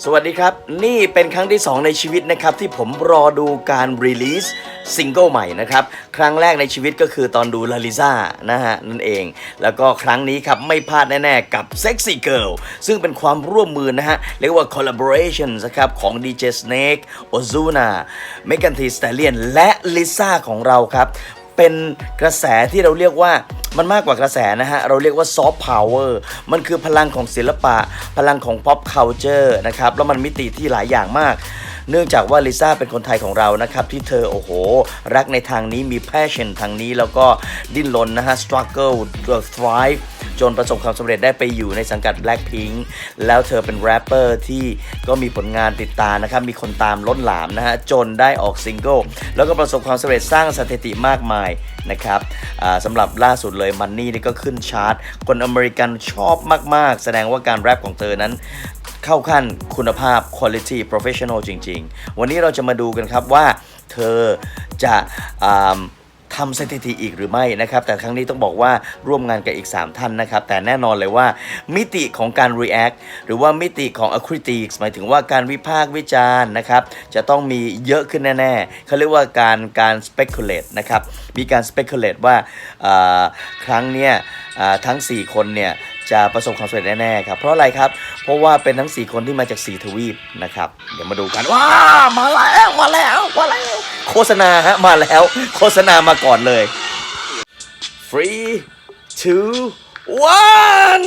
สวัสดีครับ นี่เป็นครั้งที่ 2 ในชีวิตนะครับที่ผมรอดูการรีลีสซิงเกิลใหม่นะครับ ครั้งแรกในชีวิตก็คือตอนดูลาลิซ่านะฮะ นั่นเอง แล้วก็ครั้งนี้ครับ ไม่พลาดแน่ ๆ กับ Sexy Girl ซึ่งเป็นความร่วมมือนะฮะ เรียกว่า collaboration นะครับ ของ DJ Snake Ozuna Megan Thee Stallion และลิซ่าของเราครับ เป็นกระแสที่เราเรียกว่ามันมากกว่ากระแสนะฮะ เราเรียกว่าซอฟต์พาวเวอร์มันคือพลังของศิลปะ พลังของ pop culture นะครับ แล้วมันมิติที่หลายอย่างมากเนื่องจากว่าลิซ่าเป็นคนไทยของเรานะครับ ที่เธอโอ้โห รักในทางนี้มี passion ทางนี้แล้วก็ดิ้นรนนะฮะ struggle thrive จนประสบความสำเร็จได้ไปอยู่ในสังกัด Blackpink แล้วเธอเป็นแรปเปอร์ที่ก็มีผลงานติดตามนะครับ มีคนตามล้นหลามนะฮะ จนได้ออกซิงเกิลแล้วก็ประสบความสำเร็จสร้างสถิติมากมายนะครับอ่าสำหรับล่าสุดเลยมันนี่นี่ก็ขึ้นชาร์ต คนอเมริกันชอบมาก ๆ แสดงว่าการแรปของเธอนั้นเข้าขั้นคุณภาพ quality professional จริง ๆ วันนี้เราจะมาดูกันครับว่าเธอจะ อ่าทำสถิติอีกหรือไม่นะครับ แต่ครั้งนี้ต้องบอกว่าร่วมงานกับอีก 3 ท่านนะครับ แต่แน่นอนเลยว่ามิติของการ react หรือว่ามิติของ a c r i t i c s หมายถึงว่าการวิพากษ์วิจารณ์นะครับ จะต้องมีเยอะขึ้นแน่ๆเขาเรียกว่าการการ speculate นะครับ มีการ speculate ว่าครั้งเนี้ยทั้ง 4 คนเนี่ยจะประสบความสำเร็จแน่ๆครับ เพราะอะไรครับ เพราะว่าเป็นทั้ง 4 คนที่มาจาก 4 ทวีปนะครับ เดี๋ยวมาดูกันว้ามาแล้ว มาแล้ว มา โฆษณาฮะมาแล้ว โฆษณามาก่อนเลย three two one